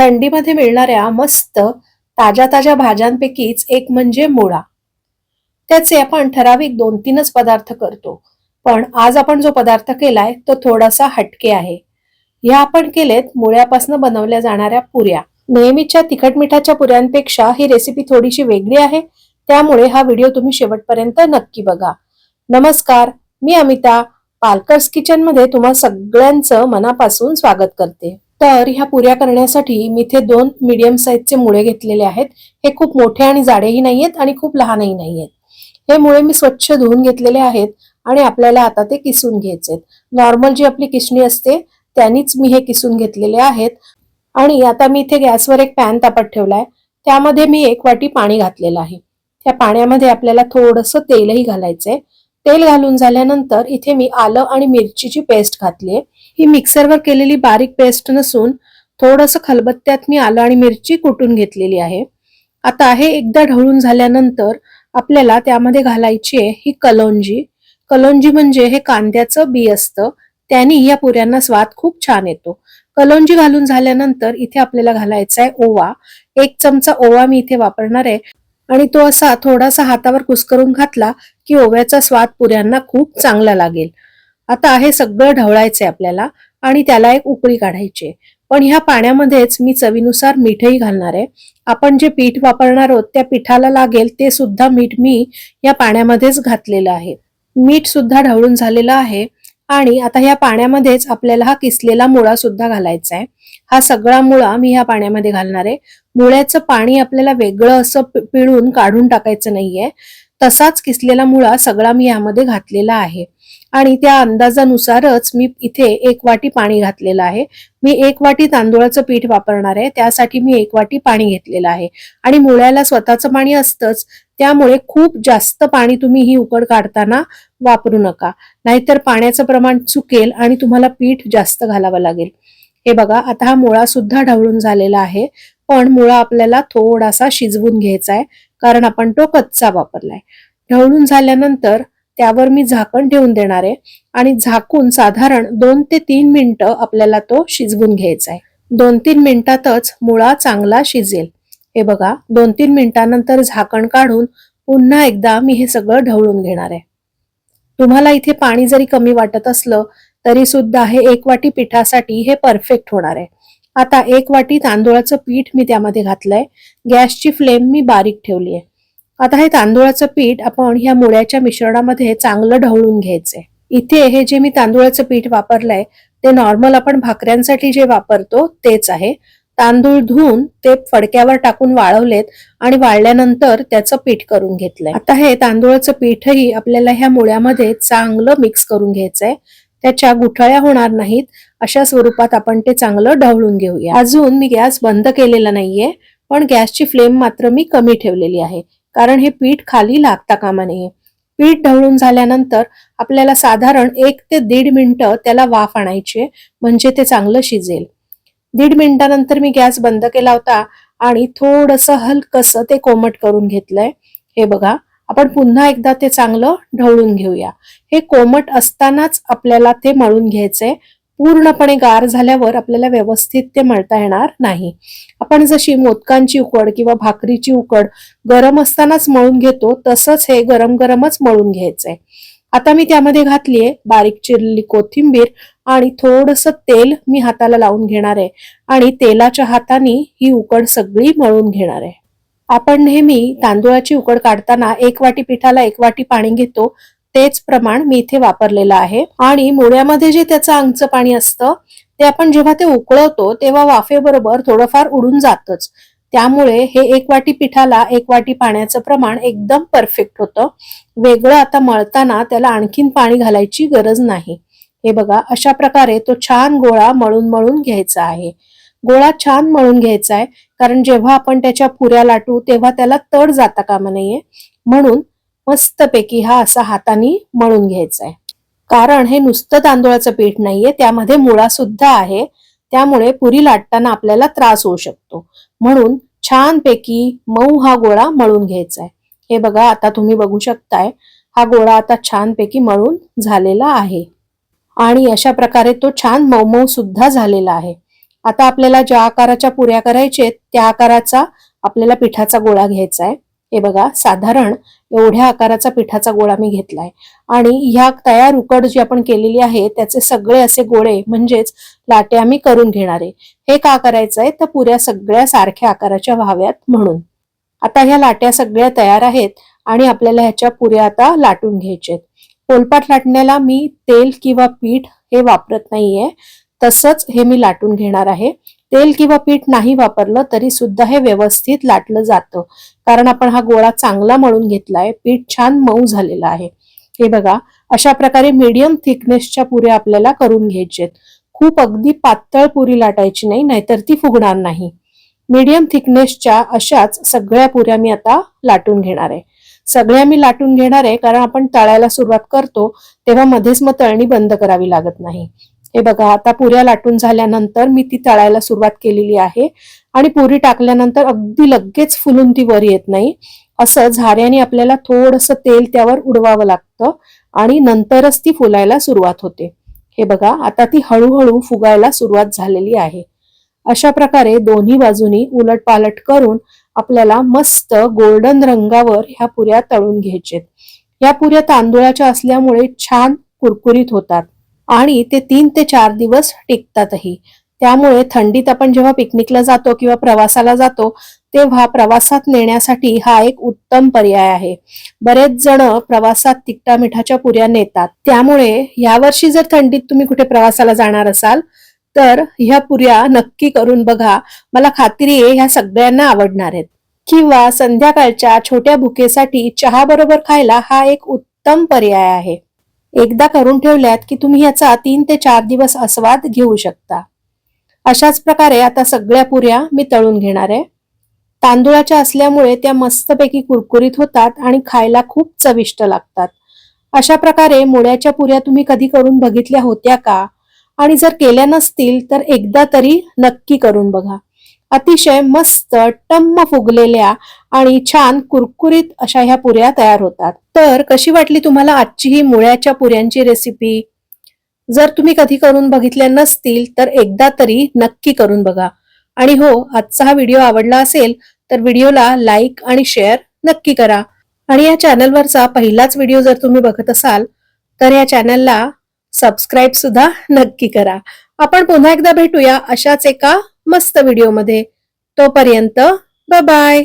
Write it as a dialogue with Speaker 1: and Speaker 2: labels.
Speaker 1: थंडीमध्ये मिळणाऱ्या मस्त ताज्या ताज्या भाज्यांपैकीच एक म्हणजे मुळा. त्याचे आपण ठराविक दोन तीनच पदार्थ करतो पण आज आपण जो पदार्थ केलाय तो थोडासा हटके आहे. ह्या आपण केलेत मुळ्यापासून बनवल्या जाणाऱ्या पुऱ्या. नेहमीच्या तिखट मिठाच्या पुऱ्यांपेक्षा ही रेसिपी थोडीशी वेगळी आहे त्यामुळे हा व्हिडिओ तुम्ही शेवटपर्यंत नक्की बघा. नमस्कार मी अमिता पालकर्स किचनमध्ये तुम्हा सगळ्यांचं मनापासून स्वागत करते. तर ह्या पुऱ्या करण्यासाठी मी इथे दोन मीडियम साईजचे मुळे घेतलेले आहेत. हे खूप मोठे आणि जाडेही नाही आहेत आणि खूप लहानही नाहीयेत. हे मुळे मी स्वच्छ धुवून घेतलेले आहेत आणि आपल्याला आता ते किसून घ्यायचे नॉर्मल जी आपली किसणी असते त्यांनीच मी हे किसून घेतलेले आहेत. आणि आता मी इथे गॅसवर एक पॅन तापत ठेवलाय. त्यामध्ये मी एक वाटी पाणी घातलेलं आहे. त्या पाण्यामध्ये आपल्याला थोडंसं तेलही घालायचंय. तेल घालून झाल्यानंतर इथे मी आलं आणि मिरचीची पेस्ट घातली ही मिक्सरवर केलेली बारीक पेस्ट नसून थोडंसं खलबत्त्यात मी आलं आणि मिरची कुटून घेतलेली आहे. आता हे एकदा ढवळून झाल्यानंतर आपल्याला त्यामध्ये घालायची आहे ही कलोंजी. कलोंजी म्हणजे हे कांद्याचं बी असतं. त्याने या पुऱ्यांना स्वाद खूप छान येतो. कलोंजी घालून झाल्यानंतर इथे आपल्याला घालायचा आहे ओवा. एक चमचा ओवा मी इथे वापरणार आहे. आणि तो असा थोडासा हातावर कुस्करून घातला की ओव्याचा स्वाद पुऱ्यांना खूप चांगला लागेल. आता हे सगळं ढवळायचंय आपल्याला आणि त्याला एक उकळी काढायची पण ह्या पाण्यामध्येच मी चवीनुसार मीठही घालणार आहे. आपण जे पीठ वापरणार आहोत त्या पिठाला लागेल ते सुद्धा मीठ मी या पाण्यामध्येच घातलेलं आहे. मीठ सुद्धा ढवळून झालेलं आहे आणि आता ह्या पाण्यामध्येच आपल्याला हा किसलेला मुळा सुद्धा घालायचा आहे. हा सगळा मुळा मी ह्या पाण्यामध्ये घालणार आहे. मुळ्याचं पाणी आपल्याला वेगळं असं पिळून काढून टाकायचं नाहीये. तसाच किसलेला मुळा सगळा मी यामध्ये घातलेला आहे. आणि त्या अंदाजानुसारच मी इथे एक वाटी पाणी घातलेलं आहे. मी एक वाटी तांदूळाचं पीठ वापरणार आहे. त्यासाठी मी एक वाटी पाणी घेतलेलं आहे. आणि मुळ्याला स्वतःचं पाणी असतंच त्यामुळे खूप जास्त पाणी तुम्ही ही उकड काढताना वापरू नका. नाहीतर पाण्याचं प्रमाण चुकेल आणि तुम्हाला पीठ जास्त घालावं लागेल. हे बघा आता हा मुळा सुद्धा ढवळून झालेला आहे. पण मुळा आपल्याला थोडासा शिजवून घ्यायचा आहे कारण आपण तो कच्चा वापरलाय. ढवळून झाल्यानंतर त्यावर मी झाकण ठेवून देणार आहे. आणि झाकून साधारण दोन ते तीन मिनिटं आपल्याला तो शिजवून घ्यायचा आहे. दोन तीन मिनिटातच मुळा चांगला शिजेल. हे बघा दोन तीन मिनिटानंतर झाकण काढून पुन्हा एकदा मी हे सगळं ढवळून घेणार आहे. तुम्हाला इथे पाणी जरी कमी वाटत असलं तरी सुद्धा हे एक वाटी पिठासाठी हे परफेक्ट होणार आहे. आता एक वाटी तांदूळाचं पीठ मी त्यामध्ये घातलंय. गॅसची फ्लेम मी बारीक ठेवली आहे. आता हे तांदूळाचं पीठ आपण ह्या मुळ्याच्या मिश्रणामध्ये चांगलं ढवळून घ्यायचंय इथे हे जे मी तांदूळाचं पीठ वापरलंय ते नॉर्मल आपण भाकऱ्यांसाठी जे वापरतो तेच आहे. तांदूळ धुवून ते फडक्यावर टाकून वाळवलेत आणि वाळल्यानंतर त्याचं पीठ करून घेतलंय. आता हे तांदूळाचं पीठही आपल्याला ह्या मुळ्यामध्ये चांगलं मिक्स करून घ्यायचंय. त्याच्या गुठळ्या होणार नाहीत अशा स्वरूपात आपण ते चांगलं ढवळून घेऊया. अजून मी गॅस बंद केलेला नाहीये पण गॅसची फ्लेम मात्र मी कमी ठेवलेली आहे. कारण हे पीठ खाली लागता कामा नये. पीठ ढवळून झाल्यानंतर आपल्याला साधारण एक ते दीड मिनिटं त्याला वाफ आणायचे म्हणजे ते चांगलं शिजेल. दीड मिनिटानंतर मी गॅस बंद केला होता आणि थोडस हलकस ते कोमट करून घेतलंय. हे बघा आपण पुन्हा एकदा ते चांगलं ढवळून घेऊया. हे कोमट असतानाच आपल्याला ते मळून घ्यायचंय. पूर्णपणे गार झाल्यावर आपल्याला व्यवस्थित ते मळता येणार नाही. आपण जशी मोदकांची उकड किंवा भाकरीची उकड गरम असतानाच मळून घेतो तसंच हे गरम गरमच मळून घ्यायचंय. आता मी त्यामध्ये घातलीये बारीक चिरलेली कोथिंबीर आणि थोडस तेल मी हाताला लावून घेणार आहे आणि तेलाच्या हाताने ही उकड सगळी मळून घेणार. आहे आपण नेहमी तांदूळाची उकड काढताना एक वाटी पिठाला एक वाटी पाणी घेतो तेच प्रमाण मी इथे वापरलेलं आहे. आणि मोड्यामध्ये जे त्याचं अंगचं पाणी असतं ते आपण जेव्हा ते उकळवतो तेव्हा वाफेबरोबर थोडंफार उडून जातच. त्यामुळे हे एक वाटी पिठाला एक वाटी पाण्याचं प्रमाण एकदम परफेक्ट होतं. वेगळं आता मळताना त्याला आणखीन पाणी घालायची गरज नाही. हे बघा अशा प्रकारे तो छान गोळा मळून मळून घ्यायचा आहे. गोळा छान मळून घ्यायचा आहे कारण जेव्हा आपण त्याच्या पुऱ्या लाटू तेव्हा त्याला तड जाता कामा नाहीये म्हणून मस्तपैकी हा असा हाताने मळून घ्यायचा आहे कारण हे नुसतं तांदूळाचं पीठ नाहीये त्यामध्ये मुळा सुद्धा आहे. त्यामुळे पुरी लाटताना आपल्याला त्रास होऊ शकतो. म्हणून छानपैकी मऊ हा गोळा मळून घ्यायचा आहे हे बघा आता तुम्ही बघू शकताय हा गोळा आता छानपैकी मळून झालेला आहे. आणि अशा प्रकारे तो छान मऊ मऊ सुद्धा झालेला आहे. आता आपल्याला ज्या आकाराच्या पुऱ्या करायच्या आहेत, त्या आकाराचा आपल्याला पिठाचा गोळा घ्यायचा आहे हे बघा साधारण एवढ्या आकाराचा पिठाचा गोळा मी घेतलाय. आणि ह्या तयार उकड जी आपण केलेली आहे त्याचे सगळे असे गोळे म्हणजेच लाटे आम्ही करून घेणार आहे. हे का करायचंय? तर पुऱ्या सगळ्या सारख्या आकाराच्या व्हाव्यात म्हणून. आता ह्या लाट्या सगळ्या तयार आहेत आणि आपल्याला ह्याच्या पुऱ्या आता लाटून घ्यायच्या पोलपाट लाटण्याला मी तेल किंवा पीठ हे वापरत नाहीये. तसंच हे मी लाटून घेणार आहे. तेल किंवा पीठ नाही वापरलं तरी सुद्धा हे व्यवस्थित लाटलं जातं. कारण आपण हा गोळा चांगला मळून घेतलाय पीठ छान मऊ झालेलं आहे. हे बघा अशा प्रकारे मीडियम थिकनेसच्या पुऱ्या आपल्याला करून घ्यायच्यात खूप अगदी पातळ पुरी लाटायची नाही नाहीतर ती फुगणार नाही. मीडियम थिकनेसच्या अशाच सगळ्या पुऱ्या मी आता लाटून घेणार आहे. सगळ्या मी लाटून घेणार आहे कारण आपण तळायला सुरुवात करतो तेव्हा मध्येच मग तळणी बंद करावी लागत नाही. हे बघा आता पुऱ्या लाटून झाल्यानंतर मी ती तळायला सुरुवात केलेली आहे. आणि पुरी टाकल्यानंतर अगदी लगेच फुलून ती वर येत नाही. असं झाऱ्याने आपल्याला थोडंसं तेल त्यावर उडवावं लागतं आणि नंतरच ती फुलायला सुरुवात होते. हे बघा आता ती हळूहळू फुगायला सुरुवात झालेली आहे. अशा प्रकारे दोन्ही बाजूनी उलट पालट करून आपल्याला मस्त गोल्डन रंगावर ह्या पुऱ्या तळून घ्यायचेत. या पुऱ्या तांदूळाच्या असल्यामुळे छान कुरकुरीत होतात. आणि ते तीन ते चार दिवस टिकतातही. त्यामुळे थंडीत आपण जेव्हा पिकनिकला जातो किंवा प्रवासाला जातो तेव्हा प्रवासात नेण्यासाठी हा एक उत्तम पर्याय आहे. बरेच जण प्रवासात तिकटा मिठाच्या पुऱ्या नेतात. त्यामुळे यावर्षी जर थंडीत तुम्ही कुठे प्रवासाला जाणार असाल तर ह्या पुऱ्या नक्की करून बघा. मला खात्री आहे ह्या सगळ्यांना आवडणार आहेत. किंवा संध्याकाळच्या छोट्या भुकेसाठी चहा बरोबर खायला हा एक उत्तम पर्याय आहे. एकदा करून ठेवल्यात की तुम्ही याचा तीन ते चार दिवस आस्वाद घेऊ शकता. अशाच प्रकारे आता सगळ्या पुऱ्या मी तळून घेणार आहे. तांदूळाच्या असल्यामुळे त्या मस्तपैकी कुरकुरीत होतात आणि खायला खूप चविष्ट लागतात. अशा प्रकारे मुळ्याच्या पुऱ्या तुम्ही कधी करून बघितल्या होत्या का? आणि जर केल्या नसतील तर एकदा तरी नक्की करून बघा. अतिशय मस्त टम्म फुगलेल्या आणि छान कुरकुरीत अशा ह्या पुऱ्या तयार होतात. तर कशी वाटली तुम्हाला आजची ही मुळ्याच्या पुऱ्यांची रेसिपी जर तुम्ही कधी करून बघितल्या नसतील तर एकदा तरी नक्की करून बघा. आणि हो आजचा हा व्हिडिओ आवडला असेल तर व्हिडिओला लाईक आणि शेअर नक्की करा. आणि या चॅनलवरचा पहिलाच व्हिडिओ जर तुम्ही बघत असाल तर या चॅनलला सबस्क्राईब सुद्धा नक्की करा. आपण पुन्हा एकदा भेटूया अशाच एका मस्त व्हिडिओमध्ये तोपर्यंत बाय